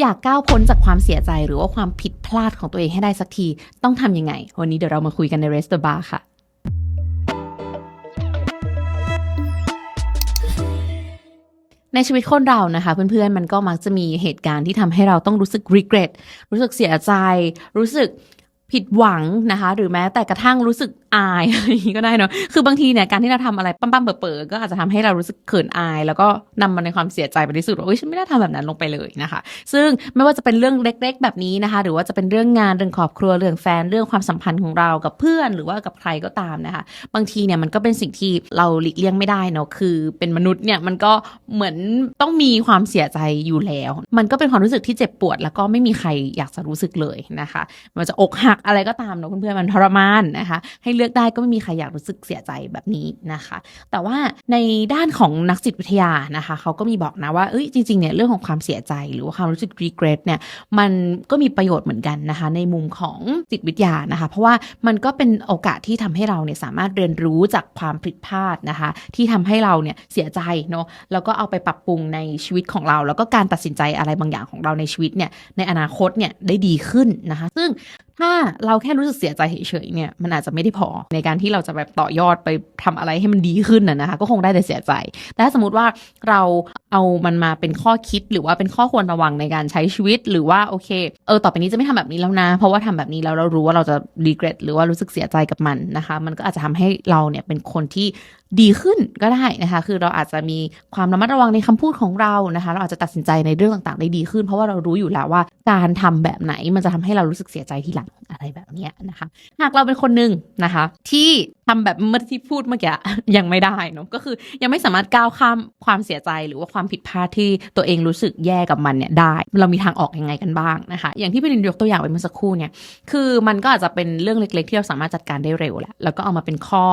อยากก้าวพ้นจากความเสียใจหรือว่าความผิดพลาดของตัวเองให้ได้สักที ต้องทำยังไง วันนี้เดี๋ยวเรามาคุยกันใน Rest the Bar ค่ะในชีวิตคนเรานะคะเพื่อนๆมันก็มักจะมีเหตุการณ์ที่ทำให้เราต้องรู้สึก regret รู้สึกเสียใจ รู้สึกผิดหวังนะคะ หรือแม้แต่กระทั่งรู้สึกอายอะไรอย่างนี้ก็ได้เนาะ คือบางทีเนี่ยการที่เราทำอะไรปั้มๆเปิดๆก็อาจจะทำให้เรารู้สึกเขินอาย แล้วก็นำมาในความเสียใจไปที่สุดว่าเอ้ยฉันไม่ได้ทำแบบนั้นลงไปเลยนะคะ ซึ่งไม่ว่าจะเป็นเรื่องเล็ก ๆ แบบนี้นะคะ หรือว่าจะเป็นเรื่องงานเรื่องครอบครัวเรื่องแฟนเรื่องความสัมพันธ์ของเรากับเพื่อนหรือว่ากับใครก็ตามนะคะ บางทีเนี่ยมันก็เป็นสิ่งที่เราหลีกเลี่ยงไม่ได้เนาะคือเป็นมนุษย์เนี่ยมันก็เหมือนต้องมีความเสียใจอยู่แล้ว มันก็เป็นความรู้สึกที่เจ็บปวด แล้วก็ไม่มีใครอยากจะรู้สึกเลยนะคะ มันจะอกหักอะไรก็ตามเนาะเพื่อนๆมันทรมานนะคะ ให้เลือกได้ก็ไม่มีใครอยากรู้สึกเสียใจแบบนี้นะคะ แต่ว่าในด้านของนักจิตวิทยานะคะเขาก็มีบอกนะว่าเอ้ยจริงๆเนี่ยเรื่องของความเสียใจหรือว่าความรู้สึก regret เนี่ยมันก็มีประโยชน์เหมือนกันนะคะ ในมุมของจิตวิทยานะคะ เพราะว่ามันก็เป็นโอกาสที่ทำให้เราเนี่ยสามารถเรียนรู้จากความผิดพลาดนะคะ ที่ทำให้เราเนี่ยเสียใจเนาะแล้วก็เอาไปปรับปรุงในชีวิตของเรา แล้วก็การตัดสินใจอะไรบางอย่างของเราในชีวิตเนี่ยในอนาคตเนี่ยได้ดีขึ้นนะคะ ซึ่ง ถ้าเราแค่รู้สึกเสียใจเฉยๆเนี่ยมันอาจจะไม่ได้พอในการที่เราจะแบบต่อยอดไปทำอะไรให้มันดีขึ้นนะนะคะ ก็คงได้แต่เสียใจ แต่ถ้าสมมติว่าเราเอามันมาเป็นข้อคิดหรือว่าเป็นข้อควรระวังในการใช้ชีวิตหรือว่าโอเคเออต่อไปนี้จะไม่ทำแบบนี้แล้วนะ เพราะว่าทำแบบนี้แล้วเรารู้ว่าเราจะ regret หรือว่ารู้สึกเสียใจกับมันนะคะ มันก็อาจจะทำให้เราเนี่ยเป็นคนที่ดีขึ้นก็ได้นะคะ คือเราอาจจะมีความระมัดระวังในคำพูดของเรานะคะ เราอาจจะตัดสินใจในเรื่องต่างๆได้ดีขึ้น เพราะว่าเรารู้อยู่แล้วว่าการทำแบบไหนมันจะทำให้เรารู้สึกเสียใจทีหลังอะไรแบบนี้นะคะ หากเราเป็นคนหนึ่งนะคะ ที่ ทำแบบเมื่อที่พูดเมื่อกี้ยังไม่ได้เนะก็คือยังไม่สามารถก้าวข้ามความเสียใจหรือว่าความผิดพลาดที่ตัวเองรู้สึกแย่กับมันเนี่ยได้ เรามีทางออกยังไงกันบ้างนะคะ อย่างที่พี่ลินยกตัวอย่างไปเมื่อสักครู่เนี่ยคือมันก็อาจจะเป็นเรื่องเล็กๆ ที่เราสามารถจัดการได้เร็วแหละแล้วก็เอามาเป็นข้อ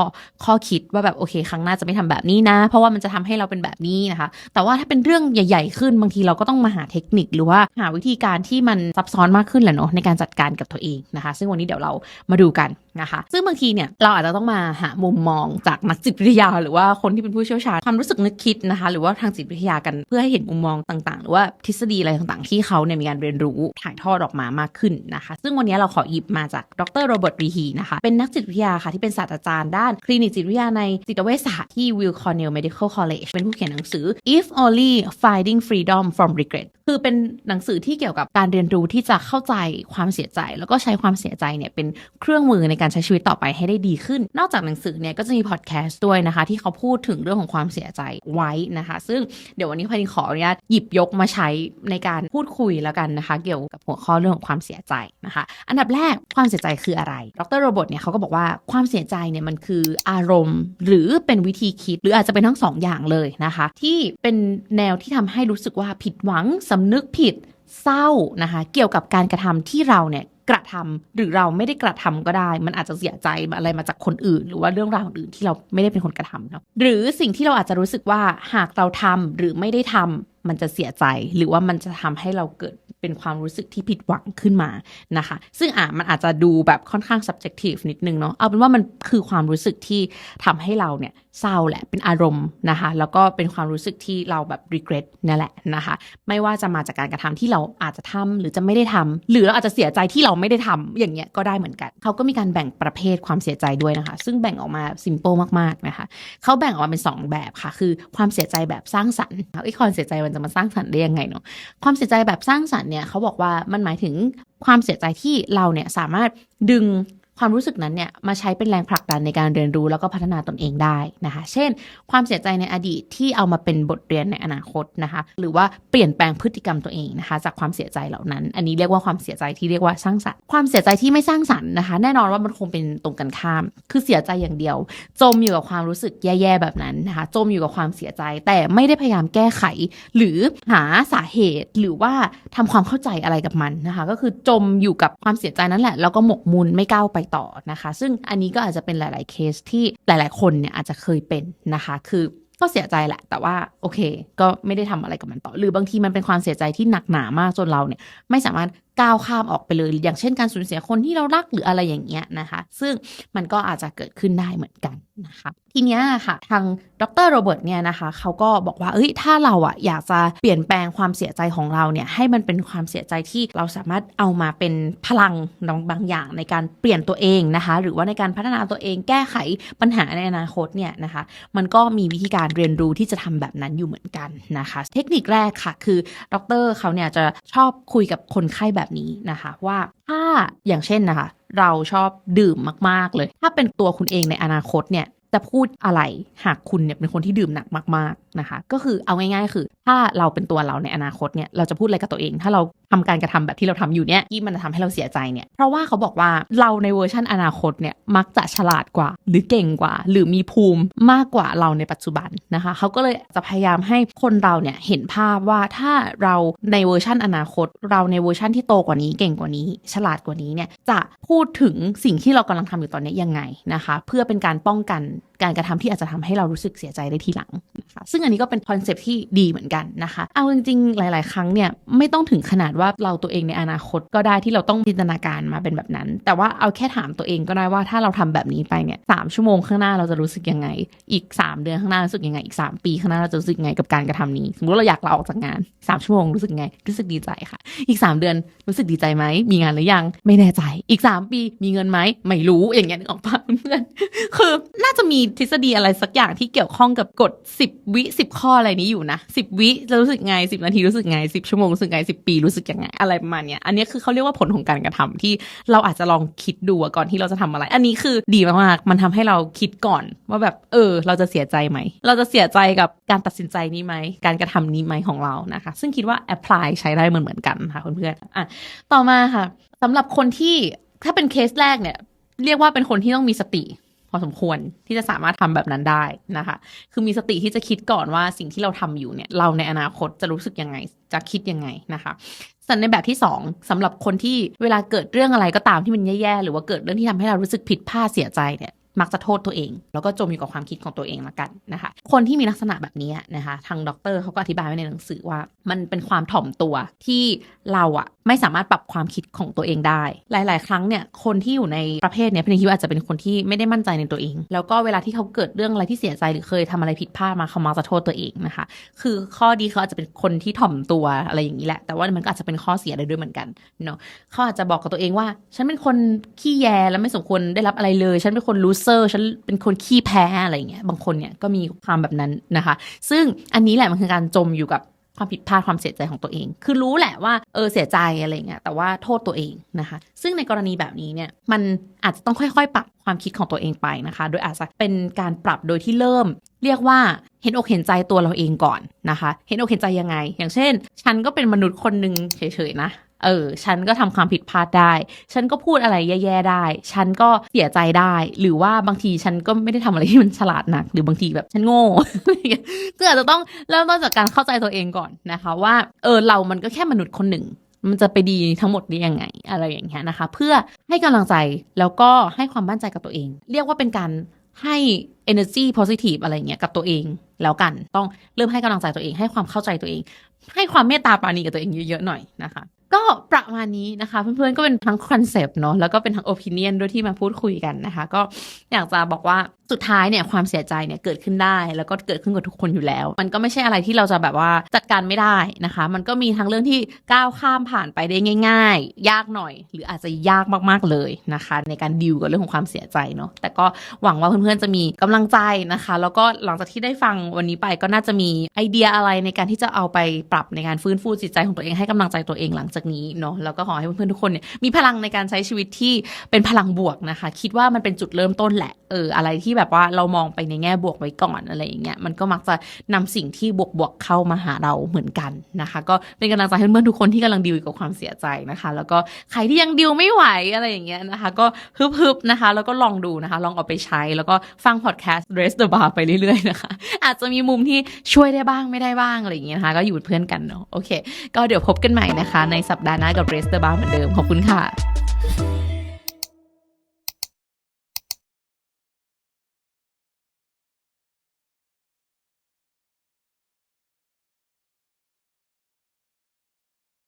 ข้อคิดว่าแบบโอเคครั้งหน้าจะไม่ทำแบบนี้นะ เพราะว่ามันจะทำให้เราเป็นแบบนี้นะคะ แต่ว่าถ้าเป็นเรื่องใหญ่ ๆ ขึ้นบางทีเราก็ต้องมาหาเทคนิคหรือว่าหาวิธีการที่มันซับซ้อนมากขึ้นแหละเนาะในการจัดการกับตัวเองนะคะ ซึ่งวันนี้เดี๋ยวเรามาดูกันนะคะ ซึ่งบางทีเนี่ยเราอาจจะต้องมาหามุมมองจากนักจิตวิทยา หรือว่าคนที่เป็นผู้เชี่ยวชาญความรู้สึกนึกคิดนะคะ หรือว่าทางจิตวิทยากันเพื่อให้เห็นมุมมองต่างๆ หรือว่าทฤษฎีอะไรต่างๆ ที่เขาเนี่ยมีการเรียนรู้ถ่ายทอดออกมามากขึ้นนะคะ ซึ่งวันนี้เราขอหยิบมาจากดรโรเบิร์ตรีฮีนะคะ เป็นนักจิตวิทยาค่ะที่เป็นศาสตราจารย์ด้านคลินิกจิตวิทยาในจิตเวชศาสตร์ที่ Weill Cornell Medical College เป็นผู้เขียนหนังสือ If Only Finding Freedom from Regret คือเป็นหนังสือที่เกี่ยวกับการเรียนรู้ที่จะเข้าใจความเสียใจ แล้วก็ใช้ความเสียใจเนี่ยเป็นเครื่องมือในการใช้ชีวิตต่อไปให้ได้ดีขึ้น นอกจากหนังสือเนี่ยก็จะมีพอดแคสต์ด้วยนะคะ ที่เขาพูดถึงเรื่องของความเสียใจไว้นะคะ ซึ่งเดี๋ยววันนี้พอดีขออนุญาตหยิบยกมาใช้ในการพูดคุยแล้วกันนะคะ เกี่ยวกับหัวข้อเรื่องของความเสียใจนะคะ อันดับแรกความเสียใจคืออะไร ดรโรบอทเนี่ยเขาก็บอกว่าความเสียใจเนี่ยมันคืออารมณ์ หรือเป็นวิธีคิดหรืออาจจะเป็นทั้งสองอย่างเลยนะคะ ที่เป็นแนวที่ทำให้รู้สึกว่าผิดหวังสำนึกผิดเศร้านะคะ เกี่ยวกับการกระทำที่เราเนี่ย กระทำหรือเราไม่ได้กระทำก็ได้ มันอาจจะเสียใจอะไรมาจากคนอื่น หรือว่าเรื่องราวอื่นที่เราไม่ได้เป็นคนกระทำเนาะหรือสิ่งที่เราอาจจะรู้สึกว่าหากเราทำหรือไม่ได้ทำมันจะเสียใจ หรือว่ามันจะทำให้เราเกิดเป็นความรู้สึกที่ผิดหวังขึ้นมานะคะ ซึ่งอะมันอาจจะดูแบบค่อนข้าง subjective นิดนึงเนาะเอาเป็นว่ามันคือความรู้สึกที่ทำให้เราเนี่ย เศร้าแหละ เป็นอารมณ์นะคะ แล้วก็เป็นความรู้สึกที่เราแบบ regret นั่นแหละนะคะ ไม่ว่าจะมาจากการกระทำที่เราอาจจะทำหรือจะไม่ได้ทำหรือเราอาจจะเสียใจที่เราไม่ได้ทำอย่างเงี้ยก็ได้เหมือนกัน เขาก็มีการแบ่งประเภทความเสียใจด้วยนะคะ ซึ่งแบ่งออกมา simple มากๆนะคะ เขาแบ่งออกมาเป็น 2 แบบค่ะ คือความเสียใจแบบสร้างสรรค์ไอ้ความเสียใจมันจะมาสร้างสรรค์ได้ยังไงเนาะ ความเสียใจแบบสร้างสรรค์เนี่ยเขาบอกว่ามันหมายถึงความเสียใจที่เราเนี่ยสามารถดึง ความรู้สึกนั้นเนี่ยมาใช้เป็นแรงผลักดันในการเรียนรู้แล้วก็พัฒนาตนเองได้นะคะ เช่น ความเสียใจในอดีตที่เอามาเป็นบทเรียนในอนาคตนะคะ หรือว่าเปลี่ยนแปลงพฤติกรรมตัวเองนะคะ จากความเสียใจเหล่านั้น อันนี้เรียกว่าความเสียใจที่เรียกว่าสร้างสรรค์ความเสียใจที่ไม่สร้างสรรค์นะคะ แน่นอนว่ามันคงเป็นตรงกันข้าม คือเสียใจอย่างเดียว จมอยู่กับความรู้สึกแย่ๆแบบนั้นนะคะ จมอยู่กับความเสียใจ แต่ไม่ได้พยายามแก้ไข หรือหาสาเหตุหรือว่าทำความเข้าใจอะไรกับมันนะคะ ก็คือจมอยู่กับความเสียใจนั่นแหละแล้วก็หมกมุ่นไม่ก้าวไปต่อนะคะ ซึ่งอันนี้ก็อาจจะเป็นหลาย ๆ เคสที่หลาย ๆ คนเนี่ยอาจจะเคยเป็นนะคะ คือก็เสียใจแหละ แต่ว่าโอเค ก็ไม่ได้ทำอะไรกับมันต่อ หรือบางทีมันเป็นความเสียใจที่หนักหนามากจนเราเนี่ยไม่สามารถ ก้าวข้ามออกไปเลย อย่างเช่นการสูญเสียคนที่เรารักหรืออะไรอย่างเงี้ยนะคะ ซึ่งมันก็อาจจะเกิดขึ้นได้เหมือนกันนะคะทีเนี้ยค่ะ ทางดรโรเบิร์ตเนี่ยนะคะเขาก็บอกว่าเอ้ยถ้าเราอะอยากจะเปลี่ยนแปลงความเสียใจของเราเนี่ยให้มันเป็นความเสียใจที่เราสามารถเอามาเป็นพลังบางอย่างในการเปลี่ยนตัวเองนะคะ หรือว่าในการพัฒนาตัวเองแก้ไขปัญหาในอนาคตเนี่ยนะคะ มันก็มีวิธีการเรียนรู้ที่จะทำแบบนั้นอยู่เหมือนกันนะคะ เทคนิคแรกค่ะ คือดรเขาเนี่ยจะชอบคุยกับคนไข้แบบนี้นะคะ ว่าถ้าอย่างเช่นนะคะ เราชอบดื่มมากๆเลย ถ้าเป็นตัวคุณเองในอนาคตเนี่ยจะพูดอะไรหากคุณเนี่ยเป็นคนที่ดื่มหนักมาก นะคะ ก็คือเอาง่ายๆ คือ ถ้าเราเป็นตัวเราในอนาคตเนี่ยเราจะพูดอะไรกับตัวเอง ถ้าเราทำการกระทำแบบที่เราทำอยู่เนี่ยที่มันจะทำให้เราเสียใจเนี่ยเพราะว่าเขาบอกว่าเราในเวอร์ชันอนาคตเนี่ยมักจะฉลาดกว่า หรือเก่งกว่า หรือมีภูมิมากกว่าเราในปัจจุบันนะคะเขาก็เลยจะพยายามให้คนเราเนี่ยเห็นภาพว่าถ้าเราในเวอร์ชันอนาคต เราในเวอร์ชันที่โตกว่านี้เก่งกว่านี้ ฉลาดกว่านี้เนี่ยจะพูดถึงสิ่งที่เรากำลังทำอยู่ตอนนี้ยังไงนะคะ เพื่อเป็นการป้องกันการกระทำที่อาจจะทำให้เรารู้สึกเสียใจได้ทีหลังนะคะซึ่งอันนี้ก็เป็นคอนเซปที่ดีเหมือนกันนะคะ เอาจริงๆ หลาย ๆ ครั้งเนี่ยไม่ต้องถึงขนาดว่าเราตัวเองในอนาคตก็ได้ที่เราต้องจินตนาการมาเป็นแบบนั้น แต่ว่าเอาแค่ถามตัวเองก็ได้ว่าถ้าเราทำแบบนี้ไปเนี่ยสามชั่วโมงข้างหน้าเราจะรู้สึกยังไง อีก 3 เดือนข้างหน้ารู้สึกยังไง อีก 3 ปีข้างหน้าเราจะรู้สึกยังไงกับการกระทำนี้ สมมติเราอยากลาออกจากงาน 3 ชั่วโมงรู้สึกยังไง รู้สึกดีใจค่ะ อีก 3 เดือนรู้สึกดีใจไหม มีงานหรือยัง ไม่แน่ใจ อีก 3 ปีมีเงินไหม ไม่รู้ อย่างเงี้ยนึกออกปะเพื่อน คือน่าจะมีทฤษฎีอะไรสักอย่างที่เกี่ยวข้องกับกฎ10วิ10ข้ออะไรนี้อยู่นะ10วิจะรู้สึกไง10นาทีรู้สึกไง10ชั่วโมงรู้สึกไง10ปีรู้สึกยังไงอะไรประมาณเนี้ยอันนี้คือเขาเรียกว่าผลของการกระทำที่เราอาจจะลองคิดดูก่อนที่เราจะทำอะไร อันนี้คือดีมากๆมันทำให้เราคิดก่อนว่าแบบเออ เราจะเสียใจไหมเราจะเสียใจกับการตัดสินใจนี้ไหมการกระทำนี้ไหมของเรานะคะ ซึ่งคิดว่า apply ใช้ได้เหมือนเหมือนกันค่ะเพื่อนๆอะต่อมาค่ะสำหรับคนที่ถ้าเป็นเคสแรกเนี่ยเรียกว่าเป็นคนที่ต้องมีสติ อสมควรที่จะสามารถทำแบบนั้นได้นะคะ คือมีสติที่จะคิดก่อนว่าสิ่งที่เราทำอยู่เนี่ย เราในอนาคตจะรู้สึกยังไง จะคิดยังไงนะคะส่วนในแบบที่สองสำหรับคนที่เวลาเกิดเรื่องอะไรก็ตามที่มันแย่ๆหรือว่าเกิดเรื่องที่ทำให้เรารู้สึกผิดพลาดเสียใจเนี่ย มักจะโทษตัวเอง แล้วก็จมอยู่กับความคิดของตัวเองละกันนะคะ คนที่มีลักษณะแบบนี้นะคะ ทางด็อกเตอร์เขาก็อธิบายไว้ในหนังสือว่า มันเป็นความถ่อมตัวที่เราอะไม่สามารถปรับความคิดของตัวเองได้ หลาย ๆ ครั้งเนี่ยคนที่อยู่ในประเภทเนี้ยพี่คิดว่าอาจจะเป็นคนที่ไม่ได้มั่นใจในตัวเอง แล้วก็เวลาที่เขาเกิดเรื่องอะไรที่เสียใจหรือเคยทำอะไรผิดพลาดมาเขามักจะโทษตัวเองนะคะ คือข้อดีเขาอาจจะเป็นคนที่ถ่อมตัวอะไรอย่างนี้แหละ แต่ว่ามันก็อาจจะเป็นข้อเสียได้ด้วยเหมือนกันเนาะเขาอาจจะบอกกับตัวเองว่า ฉันเป็นคนขี้แยและไม่สมควรได้รับอะไรเลย ฉันเป็นคนลูเซอร์ฉันเป็นคนขี้แพ้อะไรเงี้ยบางคนเนี่ยก็มีความแบบนั้นนะคะ ซึ่งอันนี้แหละมันคือการจมอยู่กับความผิดพลาดความเสียใจของตัวเอง คือรู้แหละว่าเออเสียใจอะไรเงี้ย แต่ว่าโทษตัวเองนะคะ ซึ่งในกรณีแบบนี้เนี่ย มันอาจจะต้องค่อยๆ ปรับความคิดของตัวเองไปนะคะ โดยอาจจะเป็นการปรับโดยที่เริ่ม เรียกว่าเห็นอกเห็นใจตัวเราเองก่อนนะคะ เห็นอกเห็นใจยังไง อย่างเช่น ฉันก็เป็นมนุษย์คนหนึ่งเฉยๆนะ เออ ฉันก็ทำความผิดพลาดได้ ฉันก็พูดอะไรแย่ๆได้ ฉันก็เสียใจได้ หรือว่าบางทีฉันก็ไม่ได้ทำอะไรที่มันฉลาดหนัก หรือบางทีแบบฉันโง่ก็อาจจะต้องเริ่มต้นจากการเข้าใจตัวเองก่อนนะคะ ว่าเออเรามันก็แค่มนุษย์คนหนึ่งมันจะไปดีทั้งหมดได้ยังไง อะไรอย่างเงี้ยนะคะ เพื่อให้กำลังใจแล้วก็ให้ความมั่นใจกับตัวเอง เรียกว่าเป็นการให้ energy positive อะไรเงี้ยกับตัวเองแล้วกัน ต้องเริ่มให้กำลังใจตัวเองให้ความเข้าใจตัวเอง ให้ความเมตตาปราณีกับตัวเองเยอะๆหน่อยนะคะ ก็ประมาณนี้นะคะ เพื่อนๆก็เป็นทั้งคอนเซปต์เนาะแล้วก็เป็นทั้งโอปิเนียนด้วยที่มาพูดคุยกันนะคะ ก็อยากจะบอกว่าสุดท้ายเนี่ยความเสียใจเนี่ยเกิดขึ้นได้ แล้วก็เกิดขึ้นกับทุกคนอยู่แล้ว มันก็ไม่ใช่อะไรที่เราจะแบบว่าจัดการไม่ได้นะคะ มันก็มีทั้งเรื่องที่ก้าวข้ามผ่านไปได้ง่าย ๆ ยากหน่อย หรืออาจจะยากมากๆเลยนะคะ ในการดิวกับเรื่องของความเสียใจเนาะแต่ก็หวังว่าเพื่อนๆจะมีกำลังใจนะคะ แล้วก็หลังจากที่ได้ฟังวันนี้ไปก็น่าจะมีไอเดียอะไรในการที่จะเอาไปปรับในการฟื้นฟูจิตใจของตัวเองให้กำลังใจตัวเองหลังจากนี้เนาะแล้วก็ขอให้เพื่อนๆทุกคนเนี่ยมีพลังในการใช้ชีวิตที่เป็นพลังบวกนะคะ คิดว่ามันเป็นจุดเริ่มต้นแหละเอออะไรที่แบบว่าเรามองไปในแง่บวกไว้ก่อนอะไรอย่างเงี้ยมันก็มักจะนำสิ่งที่บวกๆเข้ามาหาเราเหมือนกันนะคะ ก็เป็นกำลังใจให้เพื่อนๆทุกคนที่กำลังดิวกับความเสียใจนะคะ แล้วก็ใครที่ยังดิวไม่ไหวอะไรอย่างเงี้ยนะคะ ก็ฮึบๆนะคะ แล้วก็ลองดูนะคะ ลองเอาไปใช้แล้วก็ฟังพอดแคสต์ Raise the Bar ไปเรื่อยๆนะคะ อาจจะมีมุมที่ช่วยได้บ้างไม่ได้บ้างอะไรอย่างเงี้ยนะคะก็อยู่เพื่อนกันเนาะโอเค ก็เดี๋ยวพบกันใหม่นะคะ ในสัปดาห์หน้ากับ Raise the Bar เหมือนเดิมขอบคุณค่ะ